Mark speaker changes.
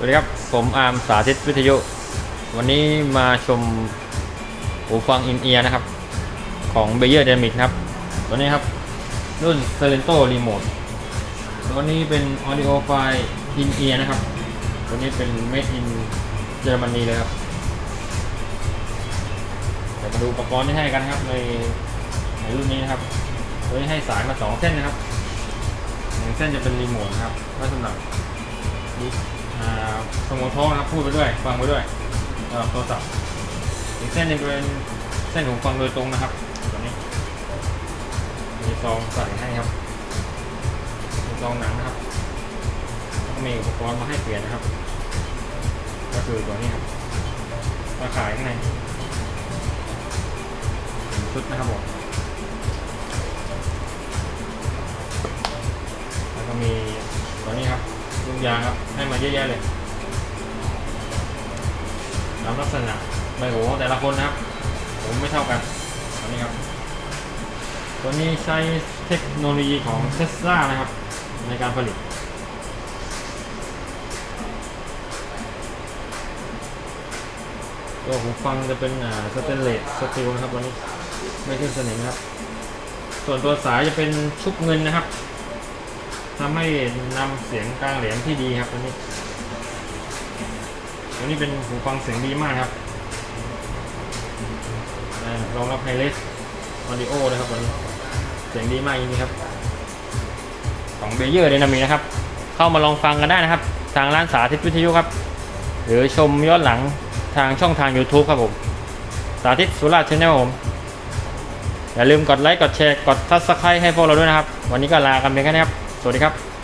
Speaker 1: สวัสดีครับ ผมอาร์มสาธิตวิทยุ วันนี้มาชมหูฟังอินเอียร์นะครับ ของ b บเยอร์ d y n a m i c ครับ ตัวนี้ครับ รุ่น s e l e n t o Remote ตัวนี้เป็น Audio File in ear นะครับ ตัวนี้เป็น Made in เยอรมนีเลยครับ เดี๋ยวมาดูอุปกรณ์ที่ให้กันครับในในรุ่นนี้นะครับโดยให้สายมาสองเส้นนะครับหนึ่งเส้นจะเป็นรีโมทนะครับไว้สำหรับ สมองท้องนะครับพูดไปด้วย ฟังไปด้วยสำหรับโทรศัพท์อีกเส้นหนึงเป็นเส้นหูฟังโดยตรงนะครับตัวนี้ มีซองใส่ให้ครับมีซองหนังนะครับก็มีอุปกรณ์มาให้เปลี่ยนนะครับ ก็คือตัวนี้ครับมาขายข้างในชุดนะครับผม ตัวนี้ครับลูกยางครับ ให้มาเยอะแยะเลยตามลักษณะใบหูของแต่ละคนนะครับ ผมไม่เท่ากันตัวนี้ครับ ตัวนี้ใช้เทคโนโลยีของเทสลานะครับ ในการผลิตตัวหูฟังจะเป็นสเตนเลสสตีลนะครับตัวนี้ไม่ขึ้นสนิมนะครับ ส่วนตัวสายจะเป็นชุบเงินนะครับ ทำให้นำเสียงกลางแหลมที่ดีครับตัวนี้ตัวนี้เป็นหูฟังเสียงดีมากครับรองรับไฮเลสออดิโอนะครับตัวนี้เสียงดีมากจริงๆครับ ของเบเยอร์เดนามีนะครับ เข้ามาลองฟังกันได้นะครับ ทางร้านสาธิตวิทยุครับ หรือชมย้อนหลังทางช่องทาง YouTube ครับผม สาธิตสุราชแนลผม อย่าลืมกดไลค์ กดแชร์ กด Subscribe ให้พวกเราด้วยนะครับ วันนี้ก็ลากันเพียงแค่นี้ครับ สวัสดีครับ